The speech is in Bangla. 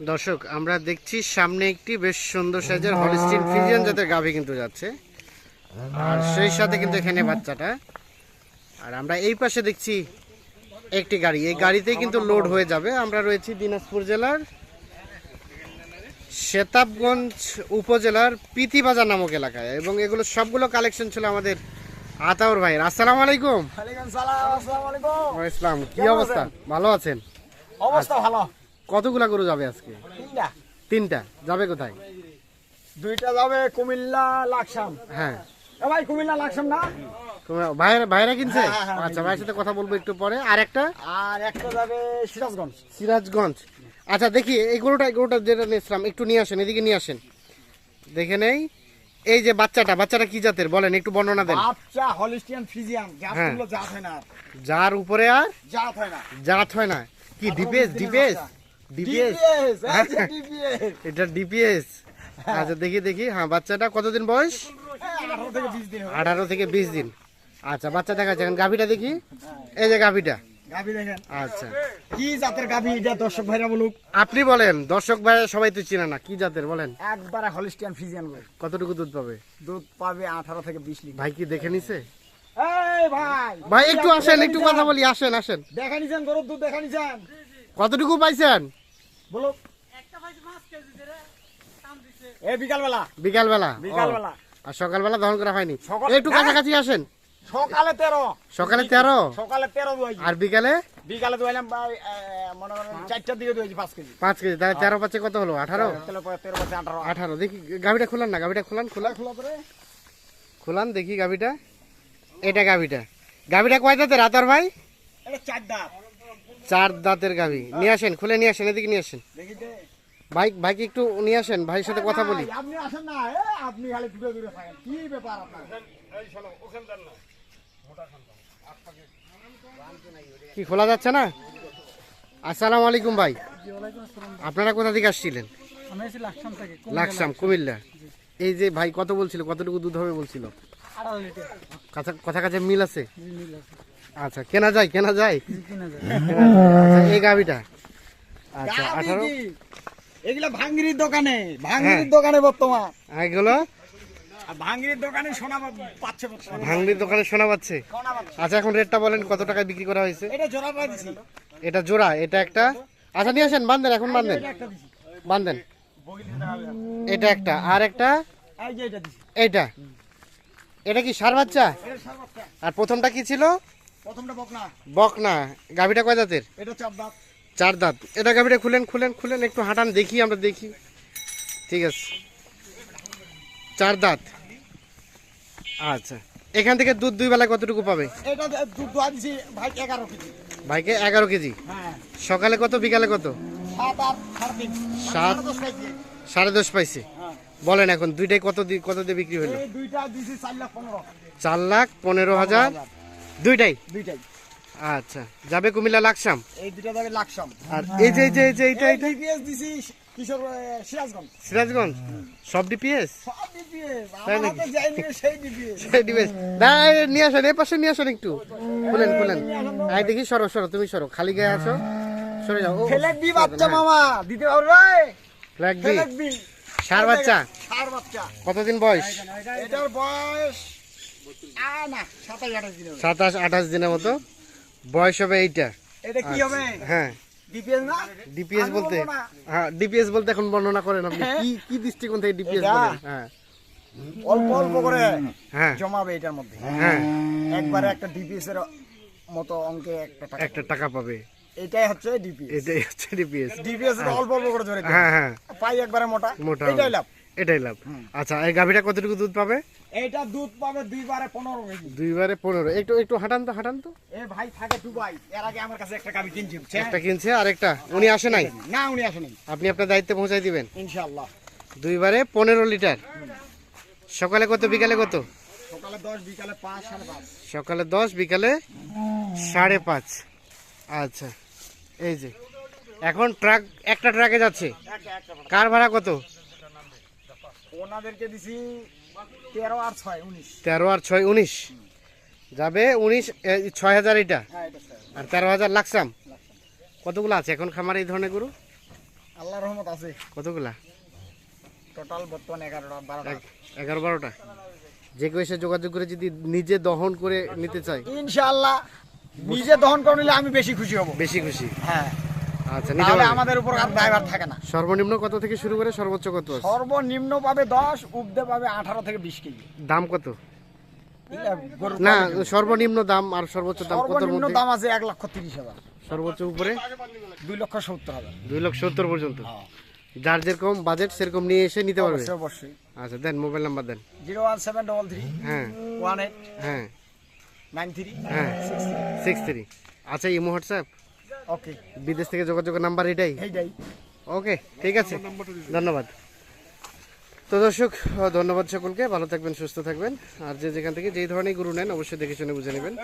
দর্শক আমরা দেখছি সামনে একটি বেশ সুন্দর সাইজের হলিস্টিন ফ্রিজিয়ান জাতের গাভী কিন্তু যাচ্ছে। আর সেই সাথে কিন্তু এখানে বাচ্চাটা। আর আমরা এই পাশে দেখছি একটি গাড়ি। এই গাড়িতেই কিন্তু লোড হয়ে যাবে। আমরা রয়েছি দিনাজপুর জেলার শেতাবগঞ্জ উপজেলার পিতিবাজার নামক এলাকায়। এবং এগুলো সবগুলো কালেকশন ছিল আমাদের আতাউর ভাইয়ের। আসসালামু আলাইকুম। ইসলাম কি অবস্থা? ভালো আছেন? অবস্থা ভালো। কতগুলা গরু যাবে আজকে? তিনটা। তিনটা। যাবে কোথায়? দুইটা যাবে কুমিল্লা লাকসাম। হ্যাঁ। ভাই কুমিল্লা লাকসাম না? কিনছে? হ্যাঁ, হ্যাঁ, আচ্ছা ভাইয়ের সাথে কথা বলব একটু পরে। আর একটা? আর একটা যাবে সিরাজগঞ্জ। সিরাজগঞ্জ। আচ্ছা দেখি এই গরুটা এই গরুটা যেটা নিয়েছিলাম একটু নিয়ে আসেন এদিকে নিয়ে আসেন। দেখে নেই। এই যে বাচ্চাটা বাচ্চাটা কি জাতের? বলেন একটু বর্ণনা দেন। হলিস্টিয়ান ফিজিয়ান হ্যাঁ। জাতগুলো জাত হয় না যার উপরে আর? জাত হয় না। জাত হয় না। কি ডিপিএস ডিপিএস ডিপিএস ডিপিএস এই যে ডিপিএস এটা ডিপিএস আচ্ছা দেখি দেখি। হ্যাঁ বাচ্চাটা কতদিন বয়স? আঠারো থেকে বিশ দিন। আচ্ছা বাচ্চা দেখা যাচ্ছে গাভিটা দেখি। এই যে গাভিটা। আচ্ছা। কি জাতের গাভি এটা? দর্শক ভাইরা বলুক। আপনি বলেন দর্শক ভাই সবাই তো চিনে না কি জাতের বলেন? একবারে হলিস্টিয়ান ফিজিয়ান বলে কতটুকু দুধ পাবে? দুধ পাবে আঠারো থেকে বিশ লিটার। ভাই কি দেখে নিছে? এই ভাই। ভাই একটু আসেন একটু কথা বলি আসেন আসেন। দেখা নিছেন গরুর দুধ দেখা নিছেন। কতটুকু পাইছেন? বলো। এ আর সকালবেলা দহন করা হয়নি? সকাল- একটু কাছাকাছি আসেন। সকালে তেরো। সকালে তেরো? সকালে তেরো আর বিকালে? বিকালে দুয়াইলাম ভাই এ, করেন চারটার দিকে পাঁচ কেজি। পাঁচ কেজি। তাহলে তেরো পাঁচে কত হলো? আঠারো? তেরো পাঁচে আঠারো। আঠারো। দেখি গাভিটা খুলান না গাভিটা খুলান খুলান। খোলা করে খুলান দেখি গাভিটা। এটা গাভিটা। গাভিটা কয় দাঁতের? আতর ভাই? এটা চার দাঁত। চার দাঁতের গাভী। নিয়ে আসেন খুলে নিয়ে আসেন এদিকে নিয়ে আসেন। দেখি ভাই ভাইকে একটু নিয়ে আসেন ভাইয়ের সাথে কথা বলি। আপনি আসেন না আপনি খালি দূরে দূরে থাকেন। কি ব্যাপার আপনার? কি খোলা যাচ্ছে না? আসসালামু আলাইকুম ভাই। আপনারা কোথা থেকে আসছিলেন? লাকসাম কুমিল্লা। এই যে ভাই কত বলছিল কতটুকু দুধ হবে বলছিল? আড়াই লিটার। কথা কথা কাছে মিল আছে। আচ্ছা কেনা যায় কেনা যায়? আচ্ছা, এই গাভিটা? আচ্ছা আঠারো? এগুলা ভাঙ্গিরির দোকানে হ্যাঁ। ভাঙ্গিরির দোকানে বর্তমান। এগুলো? আর ভাঙ্গিরির দোকানে সোনা পাচ্ছে ভাঙড়ির দোকানে সোনা পাচ্ছে? আচ্ছা এখন রেটটা বলেন কত টাকায় বিক্রি করা হয়েছে? এটা জোড়া দিছি। এটা জোড়া এটা একটা? আচ্ছা নিয়ে আসেন বান্ধেন এখন বান্ধেন বান্ধেন এটা একটা আর। একটা এটা এইটা? এটা কি সার বাচ্চা। আর প্রথমটা কি ছিল? প্রথমটা বকনা বকনা গাভিটা কয় দাঁতের? এটা চাপ দাঁত। চার দাঁত। এটা গাভিটা খুলেন খুলেন খুলেন একটু হাঁটান দেখি আমরা দেখি। ঠিক আছে। চার দাঁত। আচ্ছা। এখান থেকে দুধ দুই বেলায় কতটুকু পাবে? এটা দুধ দোয়া দিছি ভাই এগারো কেজি। ভাইকে এগারো কেজি? হ্যাঁ। সকালে কত বিকালে কত? সাত সাড়ে দশ পাইছি। হ্যাঁ। বলেন এখন দুইটাই কত কত দিয়ে বিক্রি হলো? দুইটা দিছি চার লাখ পনেরো। চার লাখ পনেরো হাজার। দুইটাই? দুইটাই। আচ্ছা যাবে কুমিল্লা লাকসাম? এই দুইটা যাবে লাকসাম। আর এই যে এই যে এই যে এইটা এইটা? ডিপিএস দিছি কিশোর সিরাজগঞ্জ। সিরাজগঞ্জ? সব ডিপিএস সব ডিপিএস আমার? হাতে যাই নিবে সেই ডিপিএস সেই ডিপিএস না নিয়ে আসেন এই পাশে নিয়ে আসেন একটু। খুলেন খুলেন আই দেখি সরো সরো তুমি সরো। খালি গায়ে আসো সরে যাও। ও, ফেলেক দি বাচ্চা। মামা দিতে পারবে রে। ফ্ল্যাগ দি? সার বাচ্চা? সার বাচ্চা। কতদিন বয়স? এটার বয়স না সাতাশ আঠাশ দিনের মতো। বয়স হবে এইটা। এটা কি হবে? হ্যাঁ। ডিপিএস না? ডিপিএস বলতে হ্যাঁ ডিপিএস বলতে এখন বর্ণনা করেন আপনি। কি কি দৃষ্টিকোণ থেকে ডিপিএস বলেন? হ্যাঁ। অল্প অল্প করে হ্যাঁ। জমাবে এটার মধ্যে। হ্যাঁ। একবারে একটা ডিপিএস এর মতো অঙ্কে একটা টাকা একটা টাকা পাবে। এটাই হচ্ছে ডিপিএস এটাই হচ্ছে ডিপিএস ডিপিএস অল্প অল্প করে ধরে হ্যাঁ হ্যাঁ। পাই একবারে মোটা। মোটা এটাই লাভ। এটাই লাভ। আচ্ছা এই গাভিটা কতটুকু দুধ পাবে? এইটা দুধ পাবে দুইবারে পনেরো কেজি। দুইবারে পনেরো। একটু একটু হাঁটান তো হাঁটান তো। এ ভাই থাকে দুবাই। এর আগে আমার কাছে একটা গাবি কিনছি একটা কিনছে আর একটা। উনি আসে নাই? না উনি আসেনি আপনি আপনার দায়িত্বে পৌঁছাই দিবেন। ইনশাআল্লাহ। দুইবারে পনেরো লিটার। সকালে কত বিকালে কত? সকালে দশ বিকালে পাঁচ সাড়ে পাঁচ। সকালে দশ বিকালে সাড়ে পাঁচ। আচ্ছা এই যে। এখন ট্রাক একটা ট্রাকে যাচ্ছে। কার ভাড়া কত? ওনাদেরকে দিছি তেরো আর ছয় উনিশ। তেরো আর ছয় উনিশ। যাবে উনিশ ছয় হাজার এটা? হ্যাঁ আর তেরো হাজার লাকসাম? কতগুলো আছে এখন খামার এই ধরনের গরু? আল্লাহ রহমত আছে। কতগুলা? টোটাল বর্তমানে এগারোটা বারোটা। এগারো বারোটা। যে কেউ এসে যোগাযোগ করে যদি নিজে দহন করে নিতে চায়। ইনশাআল্লাহ নিজে দহন করে নিলে আমি বেশি খুশি হব। বেশি খুশি? হ্যাঁ। আচ্ছা তাহলে আমাদের উপর আর ড্রাইভার থাকে না। সর্বনিম্ন কত থেকে শুরু করে সর্বোচ্চ কত আছে? সর্বনিম্ন পাবে দশ উপদে পাবে আঠারো থেকে বিশ কেজি। দাম কত? না সর্বনিম্ন দাম আর সর্বোচ্চ দাম কত সর্বনিম্ন দাম আছে এক লক্ষ তিরিশ হাজার। সর্বোচ্চ উপরে? দুই লক্ষ সত্তর হাজার। দুই লক্ষ সত্তর পর্যন্ত? যার যেরকম বাজেট সেরকম নিয়ে এসে নিতে পারবে? অবশ্যই অবশ্যই। আচ্ছা দেন মোবাইল নাম্বার দেন। Zero one seven double three হ্যাঁ। ওয়ান এইট হ্যাঁ। নাইন থ্রি হ্যাঁ। Six three. আচ্ছা ইমো হোয়াটসঅ্যাপ? ওকে বিদেশ থেকে যোগাযোগের নাম্বার এটাই? এইটাই। ওকে ঠিক আছে। ধন্যবাদ। তো দর্শক ধন্যবাদ সকলকে। ভালো থাকবেন সুস্থ থাকবেন। আর যে যেখান থেকে যেই ধরনের গুরু নেন অবশ্যই দেখে শুনে বুঝে নেবেন।